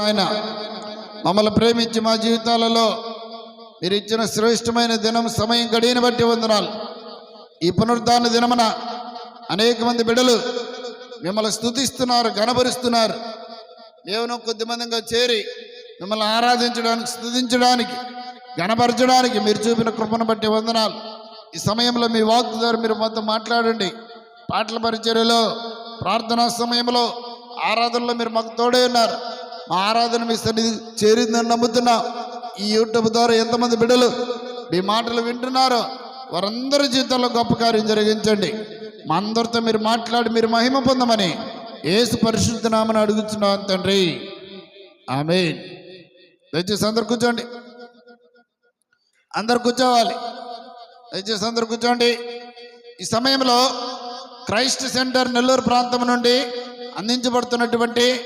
ఆయన మమ్మల్ని ప్రేమించి మా జీవితాలలో మీరు ఇచ్చిన శ్రేష్టమైన దినం సమయం గడియని బట్టి వందనాలు. ఈ పునరుద్ధాన దినమున అనేక మంది బిడలు మిమ్మల్ని స్థుతిస్తున్నారు గణపరుస్తున్నారు దేవుని కొద్ది మందిగా చేరి మిమ్మల్ని ఆరాధించడానికి స్థుతించడానికి గణపరచడానికి మీరు చూపిన కృపను బట్టి వందనాలు. ఈ సమయంలో మీ వాక్ ద్వారా మీరు మొత్తం మాట్లాడండి. పాటల పరిచర్యలో ప్రార్థనా సమయంలో ఆరాధనలో మీరు మాకు తోడే ఉన్నారు. ఆరాధన మీ సన్నిధి చేరిందని నమ్ముతున్నా ఈ యూట్యూబ్ ద్వారా ఎంతమంది బిడ్డలు మీ మాటలు వింటున్నారో వారందరి జీవితంలో గొప్ప కార్యం జరిగించండి. మా అందరితో మీరు మాట్లాడి మీరు మహిమ పొందమని ఏసు పరిశుద్ధనామని అడుగుతున్నాను తండ్రి. ఆమె దయచేసి అందరు కూర్చోండి. అందరు కూర్చోవాలి. దయచేసి అందరు కూర్చోండి. ఈ సమయంలో క్రైస్ట్ సెంటర్ నెల్లూరు ప్రాంతం నుండి అందించబడుతున్నటువంటి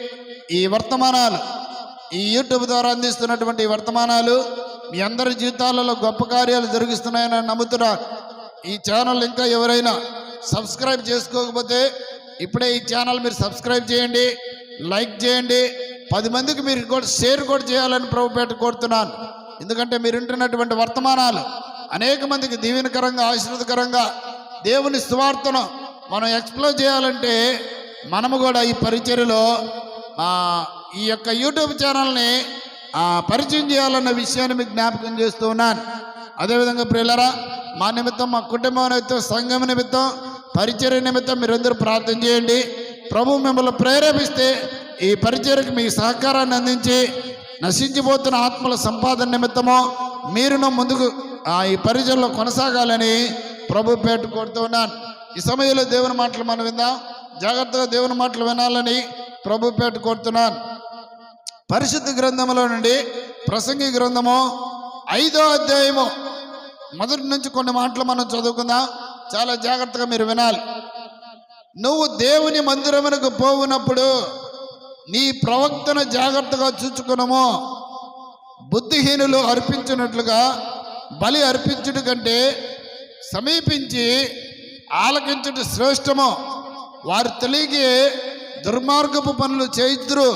ఈ వర్తమానాలు ఈ యూట్యూబ్ ద్వారా అందిస్తున్నటువంటి వర్తమానాలు మీ అందరి జీవితాలలో గొప్ప కార్యాలు జరిగిస్తున్నాయని నమ్ముతున్నా. ఈ ఛానల్ ఇంకా ఎవరైనా సబ్స్క్రైబ్ చేసుకోకపోతే ఇప్పుడే ఈ ఛానల్ మీరు సబ్స్క్రైబ్ చేయండి లైక్ చేయండి పది మందికి మీరు కూడా షేర్ కూడా చేయాలని ప్రభుపేట కోరుతున్నాను. ఎందుకంటే మీరు వింటున్నటువంటి వర్తమానాలు అనేక మందికి దీవెనకరంగా ఆశీర్వదకరంగా దేవుని స్వార్థను మనం ఎక్స్ప్లోర్ చేయాలంటే మనము కూడా ఈ పరిచర్యలో ఈ యొక్క యూట్యూబ్ ఛానల్ని పరిచయం చేయాలన్న విషయాన్ని మీకు జ్ఞాపకం చేస్తూ ఉన్నాను. అదేవిధంగా ప్రియులరా మా నిమిత్తం మా కుటుంబం నిమిత్తం సంఘం నిమిత్తం పరిచర్య నిమిత్తం మీరందరూ ప్రార్థన చేయండి. ప్రభు మిమ్మల్ని ప్రేరేపిస్తే ఈ పరిచర్యకు మీ సహకారాన్ని అందించి నశించిపోతున్న ఆత్మల సంపాదన నిమిత్తము మీరును ముందుకు ఈ పరిచయంలో కొనసాగాలని ప్రభు పేట కోరుతూ ఉన్నాను. ఈ సమయంలో దేవుని మాటలు మనం విందాం. జాగ్రత్తగా దేవుని మాటలు వినాలని ప్రభు పేట కోరుతున్నాను. పరిశుద్ధ గ్రంథములో నుండి ప్రసంగి గ్రంథము ఐదో అధ్యాయము. మొదటి నుంచి కొన్ని మాటలు మనం చదువుకుందాం. చాలా జాగ్రత్తగా మీరు వినాలి. నువ్వు దేవుని మందిరమునకు పోవునప్పుడు నీ ప్రవక్తను జాగ్రత్తగా చూచుకునము. బుద్ధిహీనులు అర్పించినట్లుగా బలి అర్పించుట కంటే సమీపించి ఆలకించుట శ్రేష్టము. వారు తెలియకి దుర్మార్గపు పనులు చేయిద్దురు.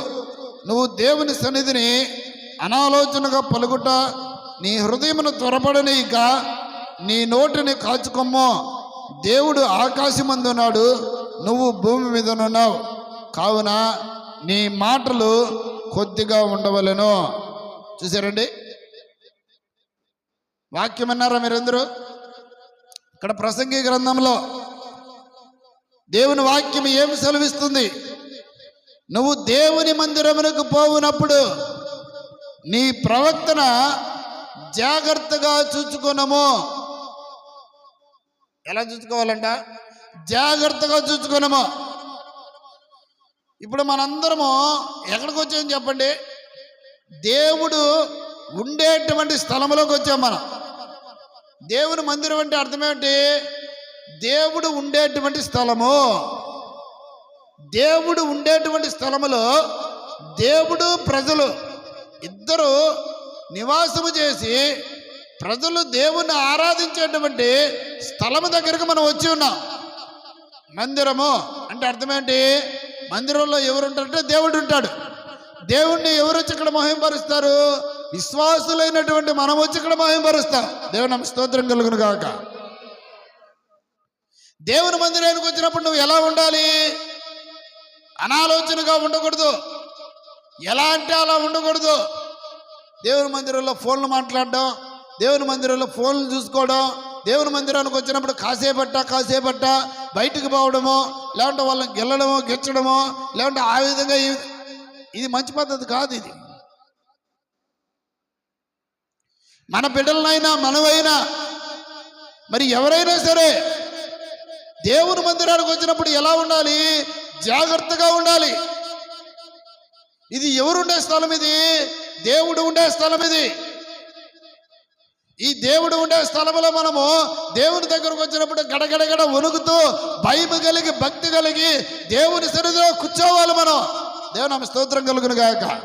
నువ్వు దేవుని సన్నిధిని అనాలోచనగా పలుకుట నీ హృదయమును త్వరపడనీక నీ నోటిని కాచుకొమ్మో. దేవుడు ఆకాశమందున్నాడు నువ్వు భూమి మీదనున్నావు కావున నీ మాటలు కొద్దిగా ఉండవలెను. చూసారండి వాక్యం అన్నారా మీరందరూ? ఇక్కడ ప్రసంగి గ్రంథంలో దేవుని వాక్యం ఏమి సెలవిస్తుంది? నువ్వు దేవుని మందిరమునకు పోవునప్పుడు నీ ప్రవర్తన జాగ్రత్తగా చూసుకున్నాము ఎలా చూసుకోవాలంట జాగ్రత్తగా చూసుకున్నాము ఇప్పుడు మనందరము ఎక్కడికి వచ్చాం చెప్పండి? దేవుడు ఉండేటువంటి స్థలంలోకి వచ్చాం మనం. దేవుని మందిరం అంటే అర్థం ఏమిటి? దేవుడు ఉండేటువంటి స్థలము. దేవుడు ఉండేటువంటి స్థలములో దేవుడు ప్రజలు ఇద్దరు నివాసము చేసి ప్రజలు దేవుణ్ణి ఆరాధించేటువంటి స్థలము దగ్గరకు మనం వచ్చి ఉన్నాం. మందిరము అంటే అర్థమేంటి? మందిరంలో ఎవరు ఉంటారంటే దేవుడు ఉంటాడు. దేవుణ్ణి ఎవరు వచ్చి ఇక్కడ మహింపరుస్తారు? విశ్వాసులైనటువంటి మనం వచ్చి ఇక్కడ మహింపరుస్తాం. దేవుని స్తోత్రం కలుగును కాక దేవుని మందిరానికి వచ్చినప్పుడు నువ్వు ఎలా ఉండాలి? అనాలోచనగా ఉండకూడదు. ఎలా అంటే అలా ఉండకూడదు. దేవుని మందిరంలో ఫోన్లు మాట్లాడడం దేవుని మందిరంలో ఫోన్లు చూసుకోవడం దేవుని మందిరానికి వచ్చినప్పుడు కాసేపట్ట కాసేపట్ట బయటికి పోవడము లేకుంటే వాళ్ళని గెల్లడమో గెచ్చడమో లేకుంటే ఆ విధంగా ఇది మంచి పద్ధతి కాదు ఇది. మన బిడ్డలనైనా మనమైనా మరి ఎవరైనా సరే దేవుని మందిరానికి వచ్చినప్పుడు ఎలా ఉండాలి? జాగ్రత్తగా ఉండాలి. ఇది ఎవరుండే స్థలం ఇది? దేవుడు ఉండే స్థలం ఇది. ఈ దేవుడు ఉండే స్థలంలో మనము దేవుని దగ్గరకు వచ్చినప్పుడు గడగడగడ వణుకుతూ భయం కలిగి భక్తి కలిగి దేవుని సన్నిధిలో కూర్చోవాలి మనం. దేవుని ఆమె స్తోత్రం కలుగును గాక.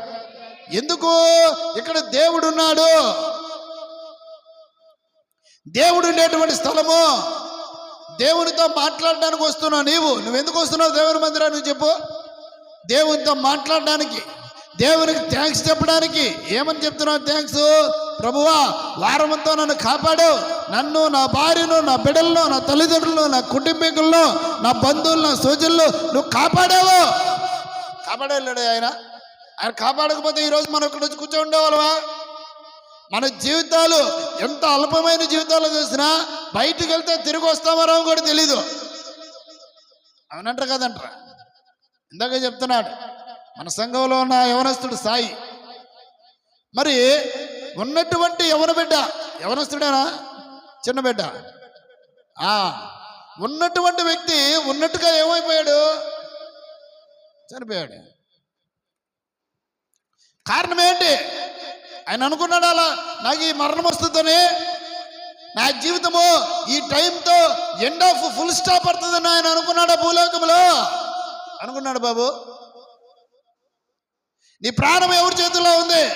ఎందుకు? ఇక్కడ దేవుడు ఉన్నాడు దేవుడు ఉండేటువంటి స్థలము. దేవునితో మాట్లాడడానికి వస్తున్నావు నీవు. నువ్వెందుకు వస్తున్నావు దేవుని మందిరానికి చెప్పు. దేవునితో మాట్లాడడానికి దేవునికి థ్యాంక్స్ చెప్పడానికి ఏమని చెప్తున్నావు థ్యాంక్స్ ప్రభువా వారమంతా నన్ను కాపాడు. నన్ను నా భార్యను నా బిడ్డలను నా తల్లిదండ్రులను నా కుటుంబీకులను నా బంధువులు నా సోజులను నువ్వు కాపాడావు. కాపాడలేడు ఆయన. ఆయన కాపాడకపోతే ఈరోజు మనం ఇక్కడ వచ్చి కూర్చో ఉండేవాళ్ళమా? మన జీవితాలు ఎంత అల్పమైన జీవితాలు చూసినా బయటికి వెళ్తే తిరిగి వస్తామో రావు కూడా తెలీదు. అవునంటారు కదంటారా ఇందాక చెప్తున్నాడు మన సంఘంలో ఉన్న యవనస్తుడు సాయి. మరి ఉన్నటువంటి యవన బిడ్డ యవనస్తుడేనా? చిన్న బిడ్డ. ఆ, ఉన్నటువంటి వ్యక్తి ఉన్నట్టుగా ఏమైపోయాడు? చనిపోయాడు. కారణం ఏంటి? ఆయన అనుకున్నాడు అలా. నాకు ఈ మరణం వస్తుందనే. నా జీవితము ఈ టైంతో ఎండ్ ఆఫ్ ఫుల్ స్టాప్ పడుతుందని ఆయన అనుకున్నాడా భూలోకంలో? అనుకున్నాడు బాబు. నీ ప్రాణం ఎవరి చేతుల్లో ఉంది?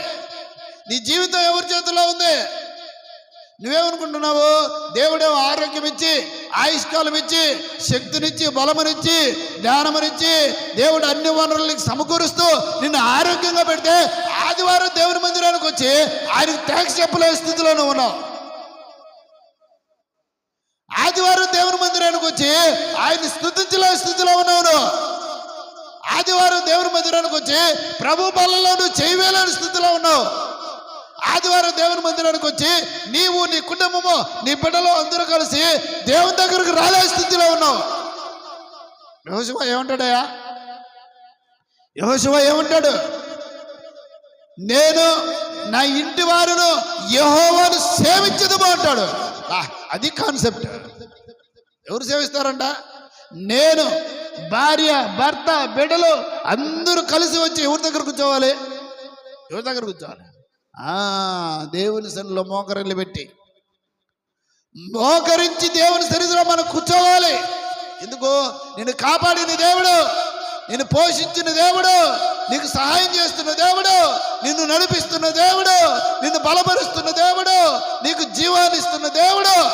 నీ జీవితం ఎవరి చేతుల్లో ఉంది? నువ్వేమనుకుంటున్నావు? దేవుడేమో ఆరోగ్యం ఇచ్చి ఆయుష్కాలం ఇచ్చి శక్తినిచ్చి బలమునిచ్చి జ్ఞానమునిచ్చి దేవుడు అన్ని వనరులకి సమకూరుస్తూ నిన్ను ఆరోగ్యంగా పెడితే ఆదివారం దేవుని మందిరానికి వచ్చి ఆయనకు ట్యాక్స్ చెప్పలేని స్థితిలో నువ్వు ఉన్నావు. ఆదివారం దేవుని మందిరానికి వచ్చి ఆయన్ని స్థుతించలేని స్థితిలో ఉన్నావు ఆదివారం దేవుని మందిరానికి వచ్చి ప్రభు బలంలో నువ్వు చేయవేలేని స్థితిలో ఉన్నావు. ఆదివారం దేవుని మందిరానికి వచ్చి నీవు నీ కుటుంబము నీ బిడ్డలో అందరూ కలిసి దేవుని దగ్గరకు రాలే స్థితిలో ఉన్నావు. యహోశివ ఏముంటాడయ్యా? యహోశివ ఏమంటాడు? నేను నా ఇంటి వారును యహోవాను సేవించదు అంటాడు. అది కాన్సెప్ట్. ఎవరు సేవిస్తారంట? నేను భార్య భర్త బిడ్డలు అందరూ కలిసి వచ్చి ఎవరి దగ్గర కూర్చోవాలి? ఎవరి దగ్గర కూర్చోవాలి? దేవుని సన్నిలో మోకరిల్లు పెట్టి. మోకరించి దేవుని సన్నిధిలో మనం కూర్చోవాలి. ఎందుకు? నిన్ను కాపాడిన దేవుడు నిన్ను పోషించిన దేవుడు నీకు సహాయం చేస్తున్న దేవుడు నిన్ను నడిపిస్తున్న దేవుడు నిన్ను బలపరుస్తున్న దేవుడు నీకు జీవాన్ని ఇస్తున్న దేవుడు.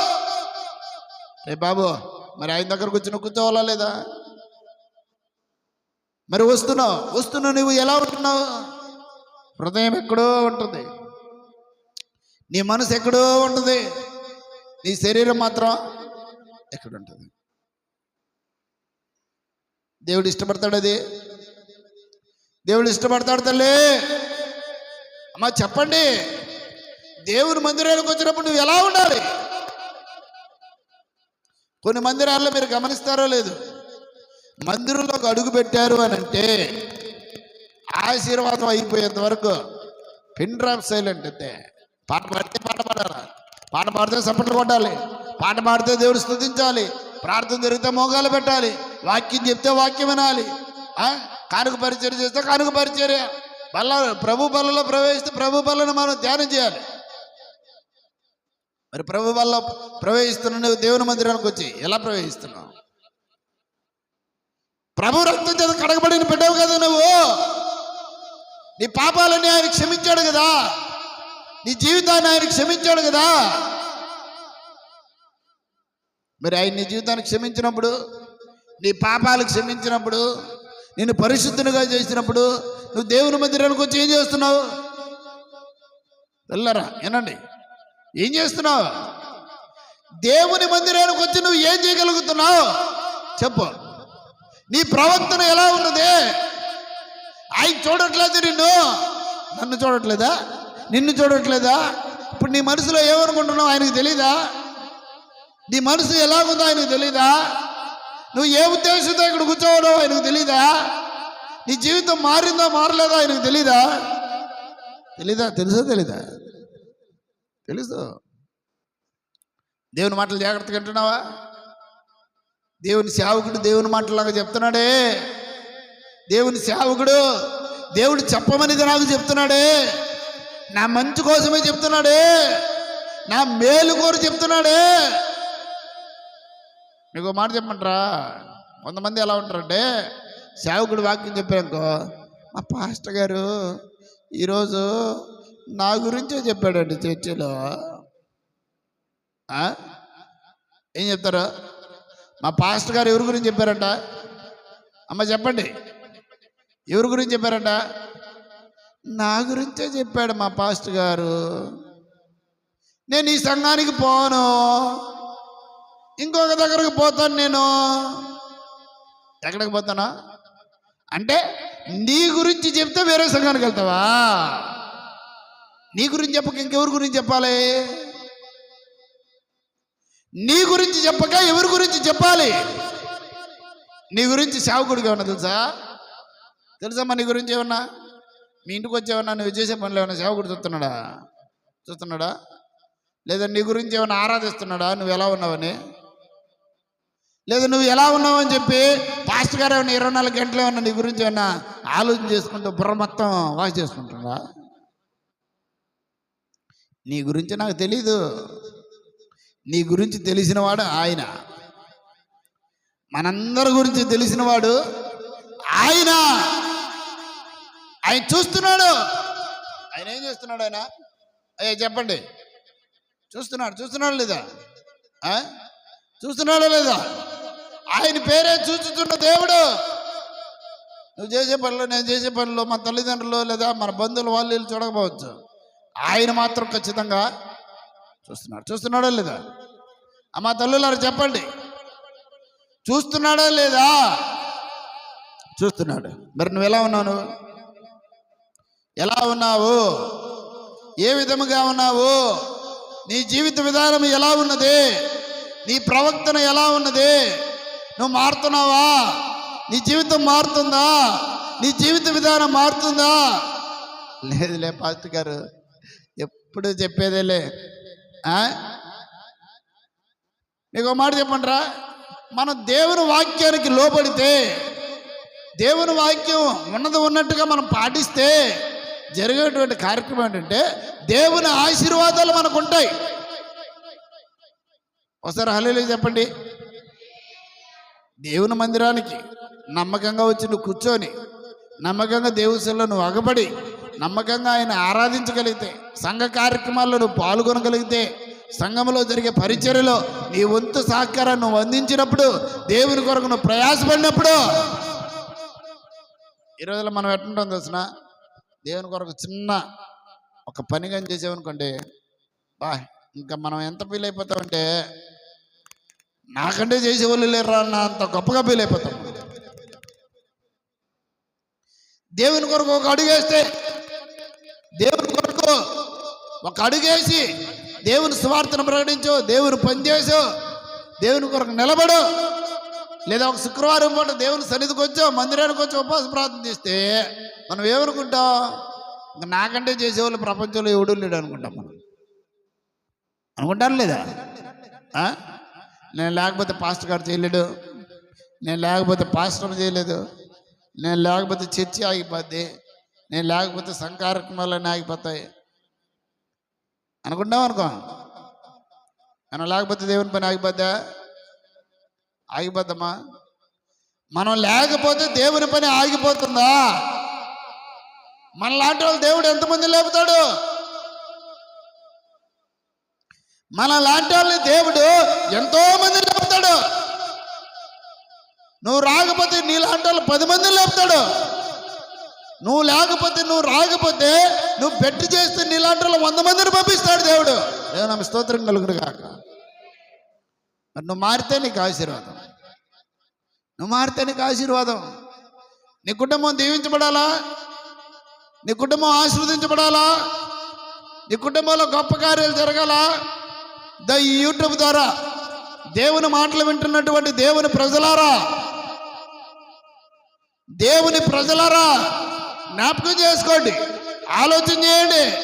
రే బాబు మరి ఆయన దగ్గరకు వచ్చిన కూర్చోవాలా లేదా? మరి వస్తున్నావు. వస్తున్నావు నువ్వు ఎలా ఉంటున్నావు? హృదయం ఎక్కడో ఉంటుంది. నీ మనసు ఎక్కడో ఉంటుంది. నీ శరీరం మాత్రం ఎక్కడ ఉంటుంది దేవుడు ఇష్టపడతాడు అది. దేవుడు ఇష్టపడతాడు తల్లి. అమ్మా చెప్పండి. దేవుని మందిరానికి వచ్చినప్పుడు నువ్వు ఎలా ఉండాలి? కొన్ని మందిరాల్లో మీరు గమనిస్తారో లేదు. మందిరంలోకి అడుగు పెట్టారు అని అంటే ఆశీర్వాదం అయిపోయేంత వరకు పిన్ డ్రాప్ సైలెంట్ అంతే. పాట పాడితే పాట పాడాలి? పాట పాడితే సప్పట్లు కొట్టాలి. పాట పాడితే దేవుడు స్థుతించాలి. ప్రార్థన జరిగితే మోగాలు పెట్టాలి. వాక్యం చెప్తే వాక్యం వినాలి. ఆ? కానుక పరిచర్య చేస్తే కానుక పరిచర్య. బల్ల ప్రభు బల్లలో ప్రవేశిస్తే ప్రభు బల్లను మనం ధ్యానం చేయాలి. మరి ప్రభు బల్ల ప్రవేశిస్తున్న నువ్వు దేవుని మందిరానికి వచ్చి ఎలా ప్రవేశిస్తున్నావు? ప్రభు రక్తం చేత కడగబడిన పెట్టావు కదా నువ్వు. నీ పాపాలన్నీ ఆయన క్షమించాడు కదా. నీ జీవితాన్ని ఆయన క్షమించాడు కదా. మరి ఆయన నీ జీవితాన్ని క్షమించినప్పుడు నీ పాపాలు క్షమించినప్పుడు నిన్ను పరిశుద్ధునిగా చేసినప్పుడు నువ్వు దేవుని మందిరానికి వచ్చి ఏం చేస్తున్నావు? వెళ్ళరా వినండి. ఏం చేస్తున్నావు? దేవుని మందిరానికి వచ్చి నువ్వు ఏం చేయగలుగుతున్నావు? చెప్పు. నీ ప్రవర్తన ఎలా ఉన్నదే? ఆయన చూడట్లేదు నిన్ను. నన్ను చూడట్లేదా? నిన్ను చూడట్లేదా? ఇప్పుడు నీ మనసులో ఏమనుకుంటున్నావు ఆయనకు తెలీదా? నీ మనసు ఎలాగుందో ఆయనకు తెలీదా? నువ్వు ఏ ఉద్దేశంతో ఇక్కడ కూర్చోవడం ఆయనకు తెలీదా? నీ జీవితం మారిందో మారలేదో ఆయనకు తెలీదా? తెలీదా? తెలుసా తెలీదా? తెలుసు. దేవుని మాటలు జాగ్రత్తగా వింటున్నావా? దేవుని సేవకుడు దేవుని మాటలాగా చెప్తున్నాడే. దేవుని సేవకుడు దేవుడు చెప్పమనిది నాకు చెప్తున్నాడే. నా మంచి కోసమే చెప్తున్నాడే. నా మేలు కోరు చెప్తున్నాడే. మీకు మాట చెప్పమంటారా? కొంతమంది ఎలా ఉంటారంటే సేవకుడు వాక్యం చెప్పారనుకో మా పాస్టర్ గారు ఈరోజు నా గురించే చెప్పాడండి చర్చిలో. ఏం చెప్తారు? మా పాస్టర్ గారు ఎవరి గురించి చెప్పారంట? అమ్మ చెప్పండి. ఎవరి గురించి చెప్పారంట? నా గురించే చెప్పాడు మా పాస్ట్ గారు. నేను ఈ సంఘానికి పోను. ఇంకొక దగ్గరకు పోతాను నేను. ఎక్కడికి పోతానా? అంటే నీ గురించి చెప్తే వేరే సంఘానికి వెళ్తావా? నీ గురించి చెప్పక ఇంకెవరి గురించి చెప్పాలి? నీ గురించి చెప్పక ఎవరి గురించి చెప్పాలి? నీ గురించి సేవకుడిగా ఉన్నా తెలుసా? తెలుసమ్మా నీ గురించి ఏమన్నా? మీ ఇంటికి వచ్చేవన్నా నువ్వు చేసే పనులు ఏమన్నా సేవకుడు చూస్తున్నాడా? చూస్తున్నాడా? లేదా నీ గురించి ఏమైనా ఆరాధిస్తున్నాడా? నువ్వు ఎలా ఉన్నావని? లేదా నువ్వు ఎలా ఉన్నావు అని చెప్పి పాస్టర్ గారు ఏమన్నా ఇరవై నాలుగు గంటలు ఏమన్నా నీ గురించి ఏమన్నా ఆలోచన చేసుకుంటూ బుర్ర మొత్తం వాష్ చేసుకుంటున్నా నీ గురించి నాకు తెలీదు. నీ గురించి తెలిసినవాడు ఆయన. మనందరి గురించి తెలిసినవాడు ఆయన. ఆయన చూస్తున్నాడు. ఆయన ఏం చేస్తున్నాడు ఆయన? అయ్యా చెప్పండి. చూస్తున్నాడు చూస్తున్నాడు లేదా? ఆ? చూస్తున్నాడా లేదా? ఆయన పేరే చూచుతున్న దేవుడు. నువ్వు చేసే పనులు నేను చేసే పనులు మన తల్లిదండ్రులు లేదా మన బంధువులు వాళ్ళు వీళ్ళు చూడకపోవచ్చు. ఆయన మాత్రం ఖచ్చితంగా చూస్తున్నాడు. చూస్తున్నాడా లేదా? అమ్మా తల్లులారు చెప్పండి. చూస్తున్నాడా లేదా? చూస్తున్నాడు. మరి నువ్వు ఎలా ఉన్నావు నువ్వు? ఎలా ఉన్నావు? ఏ విధముగా ఉన్నావు? నీ జీవిత విధానం ఎలా ఉన్నది? నీ ప్రవర్తన ఎలా ఉన్నది? నువ్వు మారుతున్నావా? నీ జీవితం మారుతుందా? నీ జీవిత విధానం మారుతుందా? లేదులే పాస్టర్ గారు ఎప్పుడు చెప్పేదేలే. ఆ? నీకు మాట చెప్పండిరా? మనం దేవుని వాక్యానికి లోపడితే దేవుని వాక్యం ఉన్నది ఉన్నట్టుగా మనం పాటిస్తే జరిగేటువంటి కార్యక్రమం ఏంటంటే దేవుని ఆశీర్వాదాలు మనకు ఉంటాయి ఒకసారి హలో చెప్పండి. దేవుని మందిరానికి నమ్మకంగా వచ్చి నువ్వు కూర్చొని నమ్మకంగా దేవుశల్లో నువ్వు అగబడి నమ్మకంగా ఆయన ఆరాధించగలిగితే సంఘ కార్యక్రమాల్లో నువ్వు పాల్గొనగలిగితే సంఘంలో జరిగే పరిచర్యలో నీ వంతు సహకారాన్ని నువ్వు అందించినప్పుడు దేవుని కొరకు నువ్వు ప్రయాసపడినప్పుడు ఈ రోజుల్లో మనం ఎట్టుంటాం తెలిసిన? దేవుని కొరకు చిన్న ఒక పని కానీ చేసామనుకోండి బా ఇంకా మనం ఎంత ఫీల్ అయిపోతామంటే నాకంటే చేసేవాళ్ళు లేరు అన్న అంత గొప్పగా ఫీల్ అయిపోతాం. దేవుని కొరకు ఒక అడుగేస్తే దేవుని కొరకు ఒక అడుగేసి దేవుని స్వార్థను ప్రకటించు దేవుని పనిచేసు దేవుని కొరకు నిలబడు. లేదా ఒక శుక్రవారం పూట దేవుని సన్నిధికి వచ్చో మందిరానికి వచ్చి ఉపవాస ప్రార్థన చేస్తే మనం ఏమనుకుంటాం? ఇంకా నాకంటే చేసేవాళ్ళు ప్రపంచంలో ఎవడూ లేడు అనుకుంటాం మనం. అనుకుంటాను లేదా? నేను లేకపోతే పాస్టర్ గారు చేయలేడు. నేను లేకపోతే పాస్టర్ చేయలేదు. నేను లేకపోతే చర్చి ఆగిపోద్ది. నేను లేకపోతే సంకార్యక్రమాలన్నీ ఆగిపోతాయి. అనుకుంటాం అనుకో. మనం లేకపోతే దేవుని పని ఆగిపోద్దా? ఆగిపోతామా మనం లేకపోతే దేవుని పని ఆగిపోతుందా? మనలాంటి వాళ్ళు దేవుడు ఎంతమంది లేపుతాడు? మన లాంటి వాళ్ళని దేవుడు ఎంతో మంది లేపుతాడు? నువ్వు రాకపోతే నీ లాంటి వాళ్ళు పది మందిని లేపుతాడు. నువ్వు లేకపోతే నువ్వు రాకపోతే నువ్వు పెట్టి చేస్తే నీలాంటి వాళ్ళు వంద మందిని పంపిస్తాడు దేవుడు. దేవుని స్తోత్రం కలుగుడు కాక మరి నువ్వు మారితే నీకు ఆశీర్వాదం. నువ్వు మారితే నీకు ఆశీర్వాదం. నీ కుటుంబం దీవించబడాలా? నీ కుటుంబం ఆశీర్వదించబడాలా? నీ కుటుంబంలో గొప్ప కార్యాలు జరగాల? ద ఈ యూట్యూబ్ ద్వారా దేవుని మాటలు వింటున్నటువంటి దేవుని ప్రజలారా దేవుని ప్రజలారా జ్ఞాపకం చేసుకోండి ఆలోచన చేయండి.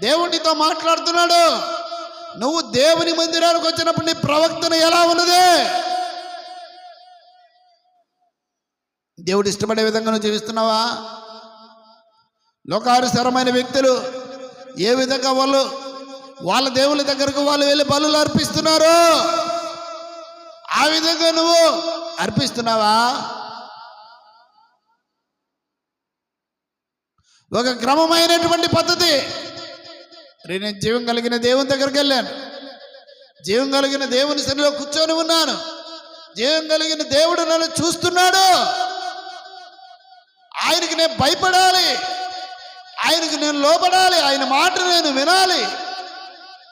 దేవునితో మాట్లాడుతున్నాడు. నువ్వు దేవుని మందిరానికి వచ్చినప్పుడు నీ ప్రవక్తన ఎలా ఉన్నది? దేవుడు ఇష్టపడే విధంగా నువ్వు జీవిస్తున్నావా? లోకానుసరమైన వ్యక్తులు ఏ విధంగా వాళ్ళు వాళ్ళ దేవుళ్ళ దగ్గరకు వాళ్ళు వెళ్ళి బలులు అర్పిస్తున్నారు ఆ విధంగా నువ్వు అర్పిస్తున్నావా? ఒక క్రమమైనటువంటి పద్ధతి. రే నేను జీవం కలిగిన దేవుని దగ్గరికి వెళ్ళాను. జీవం కలిగిన దేవుని సన్నిలో కూర్చొని ఉన్నాను. జీవం కలిగిన దేవుడు నన్ను చూస్తున్నాడు. ఆయనకి నేను భయపడాలి. ఆయనకు నేను లోపడాలి ఆయన మాట నేను వినాలి.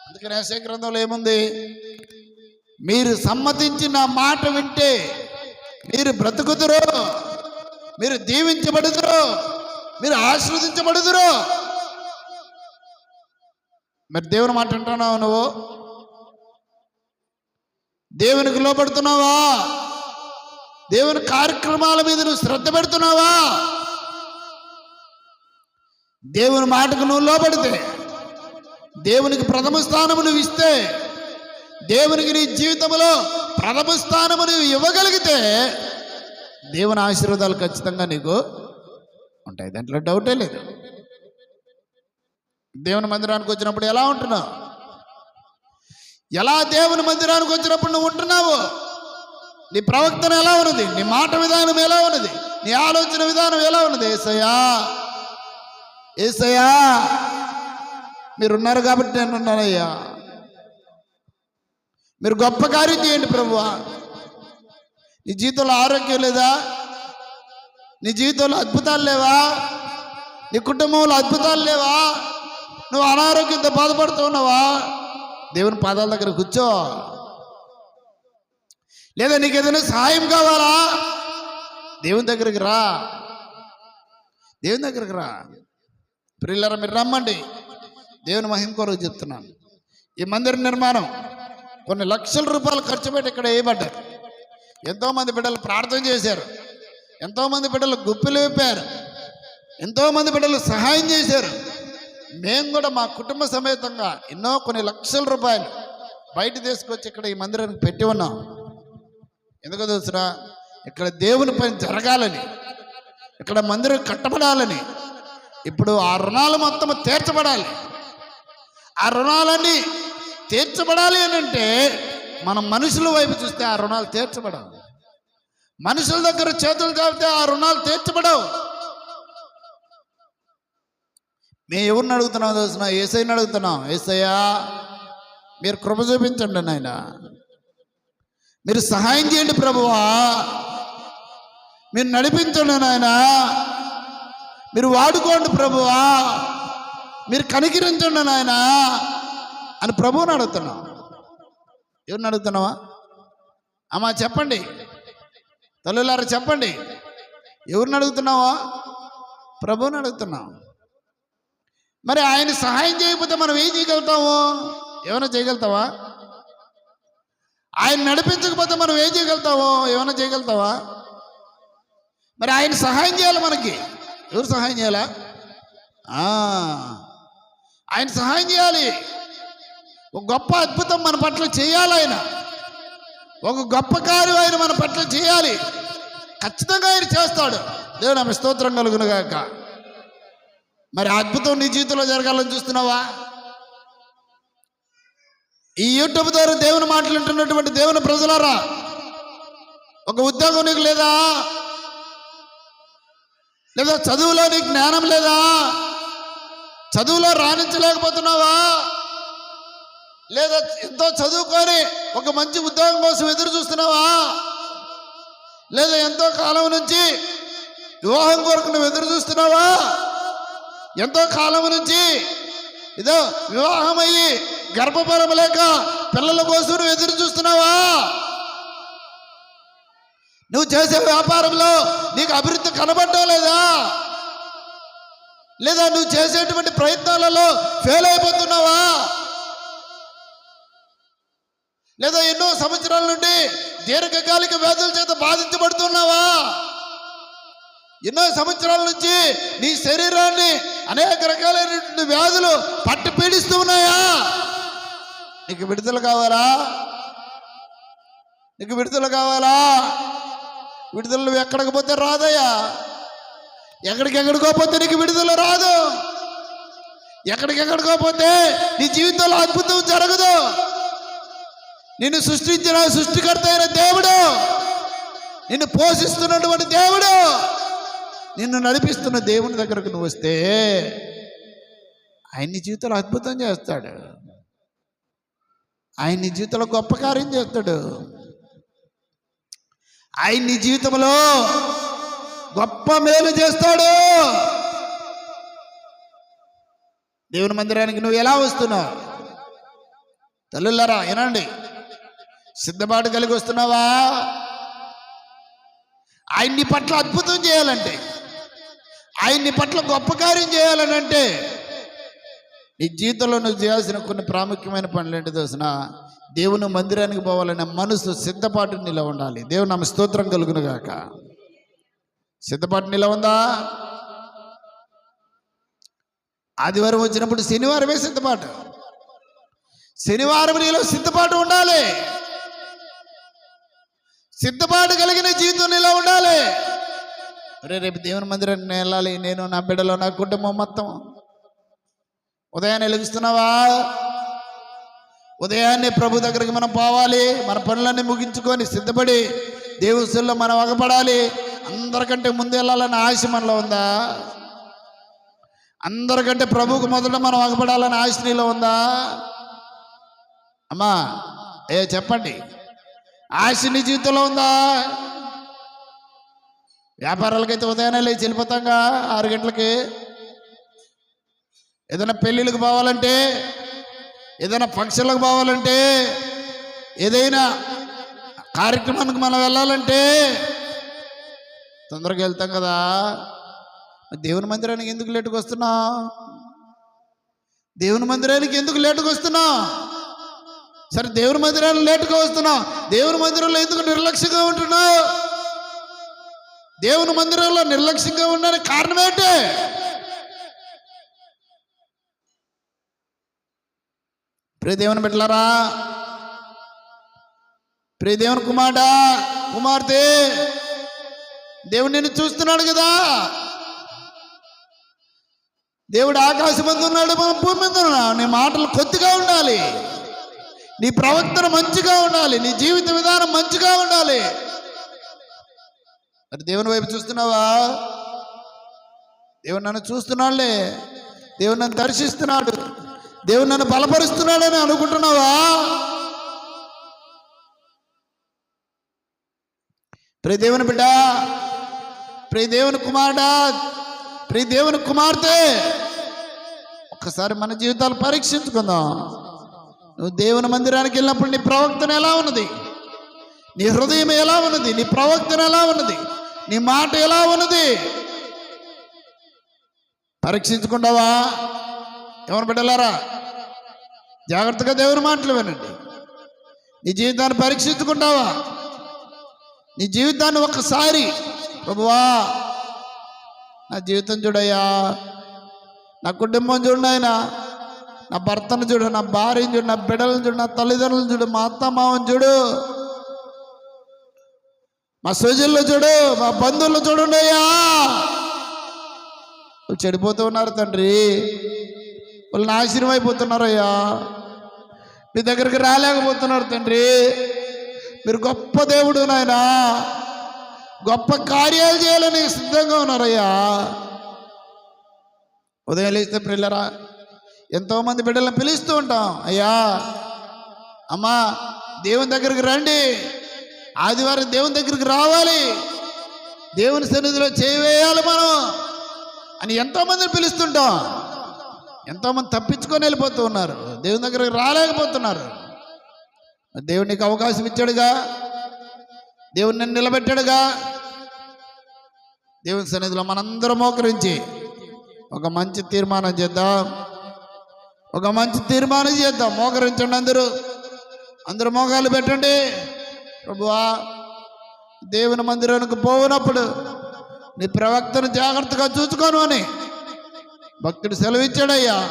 అందుకని యెషయా గ్రంథంలో ఏముంది? మీరు సమ్మతించి నా మాట వింటే మీరు బ్రతుకుదురు. మీరు దీవించబడుదురు. మీరు ఆశీర్వదించబడుదురు. మరి దేవుని మాట అంటున్నావు నువ్వు? దేవునికి లోపడుతున్నావా దేవుని కార్యక్రమాల మీద నువ్వు శ్రద్ధ పెడుతున్నావా? దేవుని మాటకు నువ్వు లోబడితే దేవునికి ప్రథమ స్థానము నువ్వు ఇస్తే దేవునికి నీ జీవితంలో ప్రథమ స్థానము నువ్వు ఇవ్వగలిగితే దేవుని ఆశీర్వాదాలు ఖచ్చితంగా నీకు ఉంటాయి. దాంట్లో డౌటే లేదు. దేవుని మందిరానికి వచ్చినప్పుడు ఎలా ఉంటున్నావు? ఎలా దేవుని మందిరానికి వచ్చినప్పుడు నువ్వు ఉంటున్నావు? నీ ప్రవక్తన ఎలా ఉన్నది? నీ మాట విధానం ఎలా ఉన్నది? నీ ఆలోచన విధానం ఎలా ఉన్నది? ఏసయ్యా ఏసయ్యా మీరున్నారు కాబట్టి నేను ఉన్నానయ్యా మీరు గొప్ప కార్యం చేయండి ప్రభువా. నీ జీవితంలో ఆరోగ్యం లేదా? నీ జీవితంలో అద్భుతాలు లేవా? నీ కుటుంబంలో అద్భుతాలు లేవా? నువ్వు అనారోగ్యంతో బాధపడుతూ ఉన్నావా? దేవుని పాదాల దగ్గర కూర్చో. లేదా నీకు ఏదైనా సహాయం కావాలా? దేవుని దగ్గరికి రా. దేవుని దగ్గరికి రా. ప్రిల్లర మీరు రమ్మండి. దేవుని మహిమ కొరకు చెప్తున్నాను. ఈ మందిర నిర్మాణం కొన్ని లక్షల రూపాయలు ఖర్చు పెట్టి ఇక్కడ వేయబడ్డారు. ఎంతోమంది బిడ్డలు ప్రార్థన చేశారు. ఎంతోమంది బిడ్డలు గుప్పిలు విప్పారు. ఎంతోమంది బిడ్డలు సహాయం చేశారు. మేము కూడా మా కుటుంబ సమేతంగా ఎన్నో కొన్ని లక్షల రూపాయలు బయట తీసుకొచ్చి ఇక్కడ ఈ మందిరానికి పెట్టి ఉన్నాం. ఎందుకు తెలుసురా? ఇక్కడ దేవుని పని జరగాలని ఇక్కడ మందిరం కట్టబడాలని ఇప్పుడు ఆ రుణాలు మొత్తం తీర్చబడాలి. ఆ రుణాలన్నీ తీర్చబడాలి అని అంటే మనం మనుషుల వైపు చూస్తే ఆ రుణాలు తీర్చబడవు. మనుషుల దగ్గర చేతులు చాపితే ఆ రుణాలు తీర్చబడవు. మేము ఎవరిని అడుగుతున్నాం తెలిసిన? ఏసైని అడుగుతున్నాం ఏసయ్యా మీరు కృప చూపించండి నాయన. మీరు సహాయం చేయండి ప్రభువా. మీరు నడిపించండి నాయనా. మీరు వాడుకోండి ప్రభువా. మీరు కనికరించండి నాయన అని ప్రభువుని అడుగుతున్నాం. ఎవరిని అడుగుతున్నావా? అమ్మా చెప్పండి. తల్లులారు చెప్పండి. ఎవరిని అడుగుతున్నావా? ప్రభువుని అడుగుతున్నాం. మరి ఆయన సహాయం చేయకపోతే మనం ఏం చేయగలుగుతాము? ఏమైనా చేయగలుగుతావా? ఆయన నడిపించకపోతే మనం ఏం చేయగలుగుతాము? ఏమైనా చేయగలుగుతావా? మరి ఆయన సహాయం చేయాలి మనకి. ఎవరు సహాయం చేయాలా? ఆయన సహాయం చేయాలి. ఒక గొప్ప అద్భుతం మన పట్ల చేయాలి ఆయన. ఒక గొప్ప కార్యం ఆయన మన పట్ల చేయాలి. ఖచ్చితంగా ఆయన చేస్తాడు. దేవుడు ఆమె స్తోత్రం కలుగునుగాక మరి అద్భుతం నీ జీవితంలో జరగాలని చూస్తున్నావా? ఈ యూట్యూబ్ ద్వారా దేవుని మాట్లాడుతున్నటువంటి దేవుని ప్రజలారా ఒక ఉద్యోగం నీకు లేదా? లేదా చదువులో నీకు జ్ఞానం లేదా? చదువులో రాణించలేకపోతున్నావా? లేదా ఎంతో చదువుకొని ఒక మంచి ఉద్యోగం కోసం ఎదురు చూస్తున్నావా? లేదా ఎంతో కాలం నుంచి వివాహం కొరకు నువ్వు ఎదురు చూస్తున్నావా? ఎంతో కాలం నుంచి ఇదో వివాహం అయ్యి గర్భఫలం లేక పిల్లల కోసం నువ్వు ఎదురు చూస్తున్నావా? నువ్వు చేసే వ్యాపారంలో నీకు అభివృద్ధి కనబడటం లేదా? లేదా నువ్వు చేసేటువంటి ప్రయత్నాలలో ఫెయిల్ అయిపోతున్నావా? లేదా ఎన్నో సంవత్సరాల నుండి దీర్ఘకాలిక వ్యాధుల చేత బాధించబడుతున్నావా? ఎన్నో సంవత్సరాల నుంచి నీ శరీరాన్ని అనేక రకాలైనటువంటి వ్యాధులు పట్టి పీడిస్తూ ఉన్నాయా? నీకు విడుదల కావాలా? నీకు విడుదల కావాలా? విడుదల నువ్వు ఎక్కడికి పోతే రాదయ్యా? ఎక్కడికెక్కడికో పోతే నీకు విడుదల రాదు. ఎక్కడికెక్కడికో పోతే నీ జీవితంలో అద్భుతం జరగదు. నిన్ను సృష్టించిన సృష్టికర్త అయిన దేవుడు నిన్ను పోషిస్తున్నటువంటి దేవుడు నిన్ను నడిపిస్తున్న దేవుని దగ్గరకు నువ్వు వస్తే ఆయన నీ జీవితంలో అద్భుతం చేస్తాడు. ఆయన నీ జీవితంలో గొప్ప కార్యం చేస్తాడు. ఆయన నీ జీవితంలో గొప్ప మేలు చేస్తాడు. దేవుని మందిరానికి నువ్వు ఎలా వస్తున్నావు? తల్లులరా వినండి. సిద్ధపాటు కలిగి వస్తున్నావా? ఆయన్ని పట్ల అద్భుతం చేయాలంటే ఆయన్ని పట్ల గొప్ప కార్యం చేయాలనంటే నీ జీవితంలో నువ్వు చేయాల్సిన కొన్ని ప్రాముఖ్యమైన పనులు ఏంటి తెలిసిన? దేవుని మందిరానికి పోవాలనే మనసు సిద్ధపాటు నిల ఉండాలి. దేవుని ఆమె స్తోత్రం కలుగునుగాక సిద్ధపాటు నిల ఉందా? ఆదివారం వచ్చినప్పుడు శనివారమే సిద్ధపాటు. శనివారం నీలో సిద్ధపాటు ఉండాలి. సిద్ధపాటు కలిగిన జీవితం నీలో ఉండాలి. రే రేపు దేవుని మందిరానికి నేను వెళ్ళాలి. నేను నా బిడ్డలో నా కుటుంబం మొత్తం. ఉదయాన్నే లభిస్తున్నావా ఉదయాన్నే ప్రభు దగ్గరికి మనం పోవాలి మన పనులన్నీ ముగించుకొని సిద్ధపడి దేవుసుల్లో మనం అగపడాలి. అందరికంటే ముందు వెళ్ళాలని ఆశ మనలో ఉందా? అందరికంటే ప్రభువుకు మొదట మనం అగపడాలని ఆశ నీలో ఉందా? అమ్మా ఏ చెప్పండి. ఆశ నీ జీవితంలో ఉందా? వ్యాపారాలకైతే ఉదయాన్నే లేచి వెళ్ళిపోతాంగా ఆరు గంటలకి? ఏదైనా పెళ్ళిళ్ళకి పోవాలంటే ఏదైనా ఫంక్షన్లకు పోవాలంటే ఏదైనా కార్యక్రమానికి మనం వెళ్ళాలంటే తొందరగా వెళ్తాం కదా. దేవుని మందిరానికి ఎందుకు లేటుకు వస్తున్నా? దేవుని మందిరానికి ఎందుకు లేటుకు వస్తున్నా? సరే దేవుని మందిరానికి లేటుగా వస్తున్నా. దేవుని మందిరంలో ఎందుకు నిర్లక్ష్యంగా ఉంటున్నావు? దేవుని మందిరంలో నిర్లక్ష్యంగా ఉండడానికి కారణం ఏంటి? ప్రియ దేవుని బిడ్డలారా దేవుని కుమార్ట కుమార్తె దేవుడు నిన్ను చూస్తున్నాడు కదా. దేవుడు ఆకాశం ఉన్నాడు మనం భూమి మీద నీ మాటలు కొద్దిగా ఉండాలి. నీ ప్రవర్తన మంచిగా ఉండాలి. నీ జీవిత విధానం మంచిగా ఉండాలి. మరి దేవుని వైపు చూస్తున్నావా? దేవుడు నన్ను చూస్తున్నాడులే. దేవుడు నన్ను దర్శిస్తున్నాడు. దేవుడు నన్ను బలపరుస్తున్నాడని అనుకుంటున్నావా? ప్రియ దేవుని బిడ్డ ప్రియ దేవుని కుమారుడ ప్రియ దేవుని కుమార్తె ఒక్కసారి మన జీవితాలు పరీక్షించుకుందాం. నువ్వు దేవుని మందిరానికి వెళ్ళినప్పుడు నీ ప్రవక్తన ఎలా ఉన్నది? నీ హృదయం ఎలా ఉన్నది? నీ ప్రవక్తన ఎలా ఉన్నది? నీ మాట ఎలా ఉన్నది? పరీక్షించుకుంటావా? ఎవరు బిడ్డలారా? జాగ్రత్తగా దేవుని మాటలు వినండి. నీ జీవితాన్ని పరీక్షించుకుంటావా? నీ జీవితాన్ని ఒక్కసారి ప్రభువా నా జీవితం చూడయ్యా. నా కుటుంబం చూడండి నా భర్తను చూడు నా భార్యను చూడు నా బిడ్డలను చూడు నా తల్లిదండ్రులను చూడు మా అత్త మామని చూడు. మా సోజుల్లో చూడు మా బంధువుల్లో చూడుండయ్యా చెడిపోతూ ఉన్నారు తండ్రి. వాళ్ళు నాశనం అయిపోతున్నారయ్యా. మీ దగ్గరికి రాలేకపోతున్నారు తండ్రి. మీరు గొప్ప దేవుడు నాయన. గొప్ప కార్యాలు చేయాలని సిద్ధంగా ఉన్నారయ్యా. ఉదయం లేస్తే పిల్లరా ఎంతోమంది బిడ్డలను పిలుస్తూ ఉంటాం. అయ్యా అమ్మా దేవుని దగ్గరికి రండి. ఆదివారం దేవుని దగ్గరికి రావాలి. దేవుని సన్నిధిలో చేయవేయాలి మనం అని ఎంతోమందిని పిలుస్తుంటాం. ఎంతోమంది తప్పించుకొని వెళ్ళిపోతూ ఉన్నారు. దేవుని దగ్గరికి రాలేకపోతున్నారు. దేవుడు నీకు అవకాశం ఇచ్చాడుగా. దేవుడు నిన్ను నిలబెట్టాడుగా. దేవుని సన్నిధిలో మనందరం మోకరించి ఒక మంచి తీర్మానం చేద్దాం. ఒక మంచి తీర్మానం చేద్దాం. మోకరించండి అందరూ. అందరూ మోకాలు పెట్టండి. ప్రభువా దేవుని మందిరానికి పోయినప్పుడు నీ ప్రవక్తను జాగ్రత్తగా చూసుకోను అని భక్తుడు సెలవిచ్చాడయ్యా.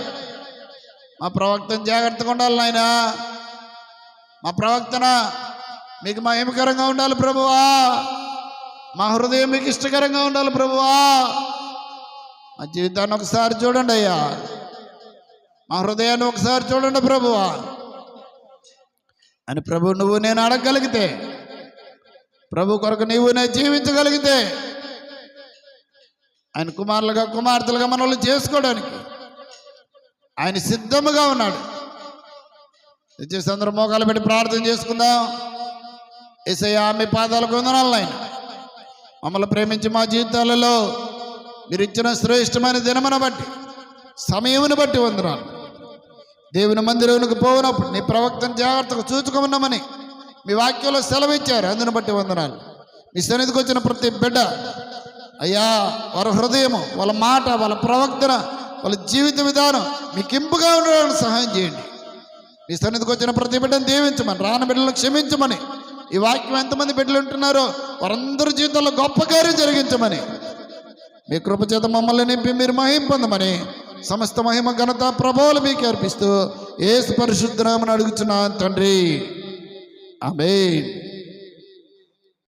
మా ప్రవక్తను జాగ్రత్తగా ఉండాలి నాయన. మా ప్రవక్తన మీకు మహిమకరంగా ఉండాలి ప్రభువా. మా హృదయం మీకు ఇష్టకరంగా ఉండాలి ప్రభువా. మా జీవితాన్ని ఒకసారి చూడండి అయ్యా. మా హృదయాన్ని ఒకసారి చూడండి ప్రభువా. అని ప్రభు నువ్వు నేను అడగగలిగితే ప్రభు కొరకు నీవు నేను జీవించగలిగితే ఆయన కుమారులుగా కుమార్తెలుగా మనల్ని చేసుకోవడానికి. ఆయన సిద్ధముగా ఉన్నాడు. దయచేసి అందరూ మోకాలు పెట్టి ప్రార్థన చేసుకుందాం. ఏసయ్యా మీ పాదాలకు వందనాలు ఆయన మమ్మల్ని ప్రేమించి మా జీవితాలలో మీరు ఇచ్చిన శ్రేష్టమైన దినమును బట్టి సమయమును బట్టి వందనాలు. దేవుని మందిరంలోకి పోయినప్పుడు నీ ప్రవక్తను జాగ్రత్తగా చూచుకున్నామని మీ వాక్యంలో సెలవిచ్చారు. అందును బట్టి వందనాలు. మీ సన్నిధికి వచ్చిన ప్రతి బిడ్డ అయ్యా వారి హృదయము వాళ్ళ మాట వాళ్ళ ప్రవక్తన వాళ్ళ జీవిత విధానం మీకు ఇంపుగా ఉండడానికి సహాయం చేయండి. మీ సన్నిధికి వచ్చిన ప్రతి బిడ్డను దీవించమని రాని బిడ్డలను క్షమించమని ఈ వాక్యం ఎంతమంది బిడ్డలు ఉంటున్నారో వారందరి జీవితంలో గొప్ప కార్యం జరిగించమని మీ కృపచేత మమ్మల్ని నింపి మీరు మహింపొందమని సమస్త మహిమ ఘనత ప్రభావాలు మీకు అర్పిస్తూ ఏసు పరిశుద్ధరామని అడుగుతున్నాను తండ్రి. ఆమె